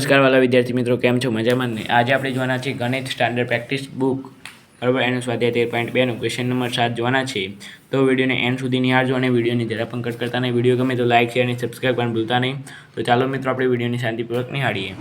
નમસ્કાર વાલા વિદ્યાર્થી મિત્રો, કેમ છો? મજામાં ને? આજે આપણે જોવાના છે ગણિત સ્ટાન્ડર્ડ પ્રેક્ટિસ બુક બરાબર? એનું સ્વાધ્યાય તેર પોઈન્ટ બેનું ક્વેશ્ચન નંબર સાત જોવાના છે. તો વિડીયોને એન્ડ સુધી નિહાળજો અને વિડીયોની જરા પણ કટ કરતા નહીં. વીડિયો ગમે તો લાઇક શેર અને સબસ્ક્રાઈબ પણ ભૂલતા નહીં. તો ચાલો મિત્રો, આપણે વિડીયોની શાંતિપૂર્વક નિહાળીએ.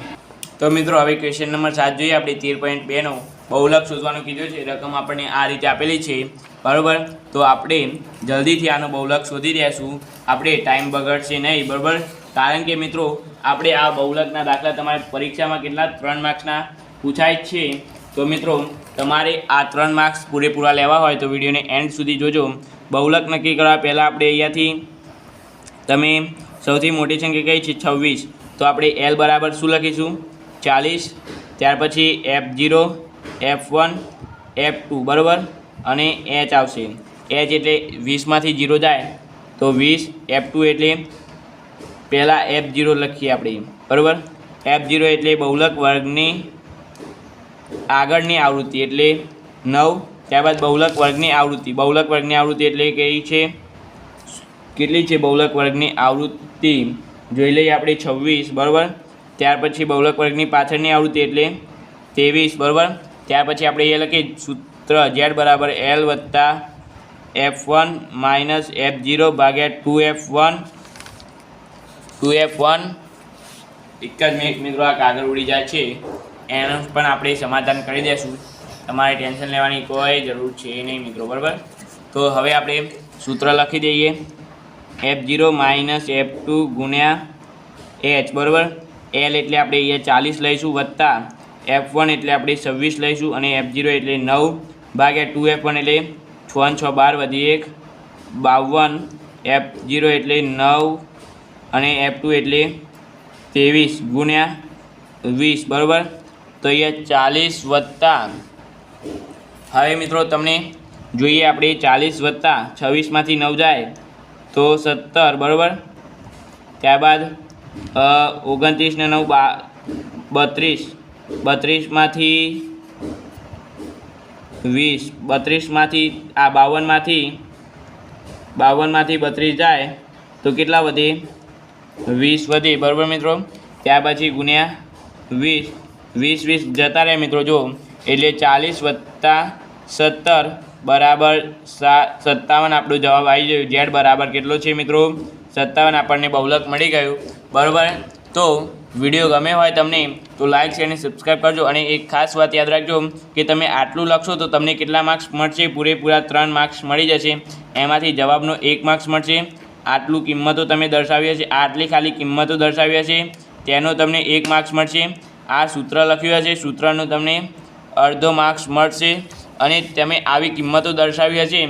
તો મિત્રો, હવે ક્વેશ્ચન નંબર સાત જોઈએ. આપણે તેર પોઈન્ટ બેનો બહુલક શોધવાનું કીધું છે. રકમ આપણને આ રીતે આપેલી છે. બરાબર? તો આપણે જલ્દીથી આનો બહુલક શોધી દઈશું આપણે ટાઈમ બગડશે નહીં. બરાબર? કારણ કે મિત્રો આપણે આ બહુલકના દાખલા તમારે પરીક્ષામાં કેટલા? ત્રણ માર્ક્સના પૂછાય છે. તો મિત્રો, તમારે આ ત્રણ માર્ક્સ પૂરેપૂરા લેવા હોય તો વિડીયોને એન્ડ સુધી જોજો. બહુલક નક્કી કરવા પહેલાં આપણે અહીંયાથી તમે સૌથી મોટી સંખ્યા કઈ છે? છવ્વીસ. તો આપણે એલ બરાબર શું લખીશું? ચાલીસ. ત્યાર પછી F zero F one F two બરાબર? અને એચ આવશે. એચ એટલે વીસમાંથી જીરો જાય. તો વીસ એફ ટુ એટલે પહેલાં એફ જીરો લખીએ આપણે. બરાબર? એફ જીરો એટલે બહુલક વર્ગની આગળની આવૃત્તિ એટલે નવ, ત્યારબાદ બહુલક વર્ગની આવૃત્તિ. બહુલક વર્ગની આવૃત્તિ એટલે કઈ છે? કેટલી છે બહુલક વર્ગની આવૃત્તિ? જોઈ લઈએ આપણે છવ્વીસ, બરાબર? ત્યાર પછી બહુલક વર્ગની પાછળની આવૃત્તિ એટલે ત્રેવીસ, બરાબર? ત્યાર પછી આપણે એ લખીએ સૂત્ર ઝેડ બરાબર એલ વત્તા F one minus F zero ભાગ્યા two F one two F one એક જ મિનિટ મિત્રો આ કાગળ ઉડી જાય છે. એનું પણ આપણે સમાધાન કરી દઈશું તમારે ટેન્શન લેવાની કોઈ જરૂર છે નહીં મિત્રો, બરાબર? તો હવે આપણે સૂત્ર લખી દઈએ. F zero minus F two ગુણ્યા એચ બરાબર? એલ એટલે આપણે અહીંયા ચાલીસ લઈશું વત્તા એફ વન એટલે આપણે છવ્વીસ લઈશું અને એફ જીરો એટલે નવ ભાગ્યા ટુ એફ વન એટલે છ છ બાર વધી એક. બાવન એફ જીરો એટલે નવ અને એફ ટુ એટલે ત્રેવીસ ગુણ્યા વીસ, બરાબર? તો અહીંયા ચાલીસ વત્તા હવે મિત્રો તમને જોઈએ આપણે ચાલીસ વત્તા છવ્વીસમાંથી નવ જાય તો સત્તર, બરાબર? ત્યારબાદ ઓગણત્રીસને નવ, બા, બત્રીસ. બત્રીસમાંથી વીસ, બત્રીસમાંથી, આ બાવનમાંથી બાવનમાંથી બત્રીસ જાય તો કેટલા વધે? વીસ વધી, બરાબર મિત્રો? ત્યાર પછી ગુણ્યા વીસ. વીસ વીસ જતા રહે મિત્રો જો એટલે ચાલીસ વત્તા સત્તર બરાબર સા, સત્તાવન આપણો જવાબ આવી ગયો. ઝેડ બરાબર કેટલો છે મિત્રો? સત્તાવન આપણને બહુલક મળી ગયું. બરાબર? તો વીડિયો ગમે હોય તમને, તો લાઇક શેર અને સબસ્ક્રાઈબ કરજો. અને એક ખાસ વાત યાદ રાખજો, કે તમે આટલું લખશો, તો તમને કેટલા માર્ક્સ મળશે? પૂરેપૂરા ત્રણ માર્ક્સ મળી જશે. એમાંથી જવાબનો એક માર્ક્સ મળશે. આટલું કિંમતો તમે દર્શાવ્યા છે, આટલી ખાલી કિંમતો દર્શાવ્યા છે, તેનો તમને એક માર્ક્સ મળશે. આ સૂત્ર લખ્યું હશે, સૂત્રનું તમને અડધો માર્ક્સ મળશે અને તમે આવી કિંમતો દર્શાવી હશે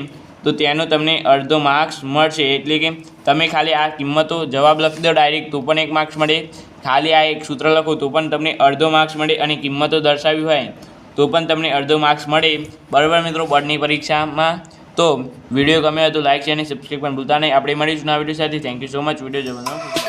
તો તેનો તમને અડધો માર્ક્સ મળશે. એટલે કે તમે ખાલી આ કિંમતો જવાબ લખી દો ડાયરેક્ટ તો પણ એક માર્ક્સ મળે. ખાલી આ એક સૂત્ર લખો, તો પણ તમને અડધો માર્ક્સ મળે અને કિંમતો દર્શાવી હોય, તો પણ તમને અડધો માર્ક્સ મળે. બરાબર મિત્રો, બોર્ડની પરીક્ષામાં તો વીડિયો ગમે તો લાઇક છે અને સબસ્ક્રાઈબ પણ ભૂલતા નહીં. આપણે મળીશું આ વીડિયો સાથે. Thank you so much video જોવાનો.